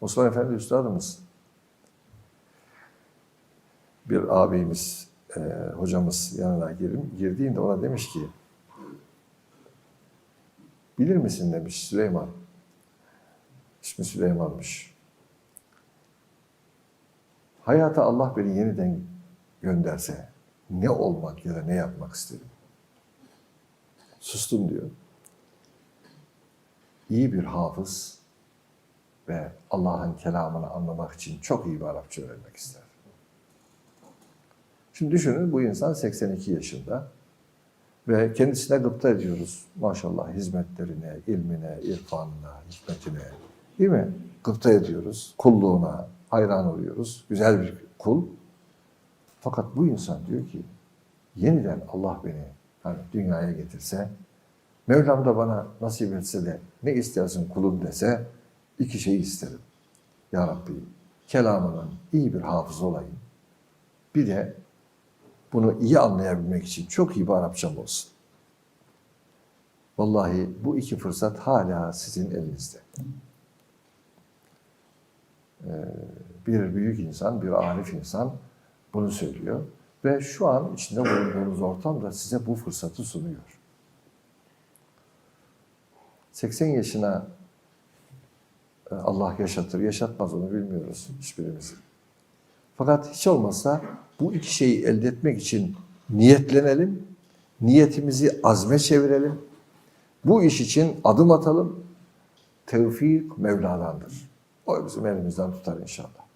Osman Efendi Üstadımız bir abimiz, e, hocamız yanına girin, girdiğinde ona demiş ki bilir misin demiş Süleyman. İsmi Süleyman'mış. Hayata Allah beni yeniden gönderse ne olmak ya da ne yapmak isterim? Sustum diyor. İyi bir hafız ve Allah'ın kelamını anlamak için çok iyi bir Arapça öğrenmek ister. Şimdi düşünün bu insan 82 yaşında ve kendisine gıpta ediyoruz. Maşallah hizmetlerine, ilmine, irfanına, hikmetine değil mi? Gıpta ediyoruz. Kulluğuna hayran oluyoruz. Güzel bir kul. Fakat bu insan diyor ki yeniden Allah beni hani dünyaya getirse Mevlam da bana nasip etse de ne istersin kulum dese iki şey isterim. Ya Rabbi kelamının iyi bir hafız olayım. Bir de bunu iyi anlayabilmek için çok iyi bir Arapçam olsun. Vallahi bu iki fırsat hala sizin elinizde. Ee, bir büyük insan, bir arif insan bunu söylüyor. Ve şu an içinde bulunduğunuz ortam da size bu fırsatı sunuyor. 80 yaşına Allah yaşatır, yaşatmaz onu bilmiyoruz hiçbirimiz. Fakat hiç olmazsa bu iki şeyi elde etmek için niyetlenelim, niyetimizi azme çevirelim, bu iş için adım atalım, tevfik Mevla'dandır. O bizim elimizden tutar inşallah.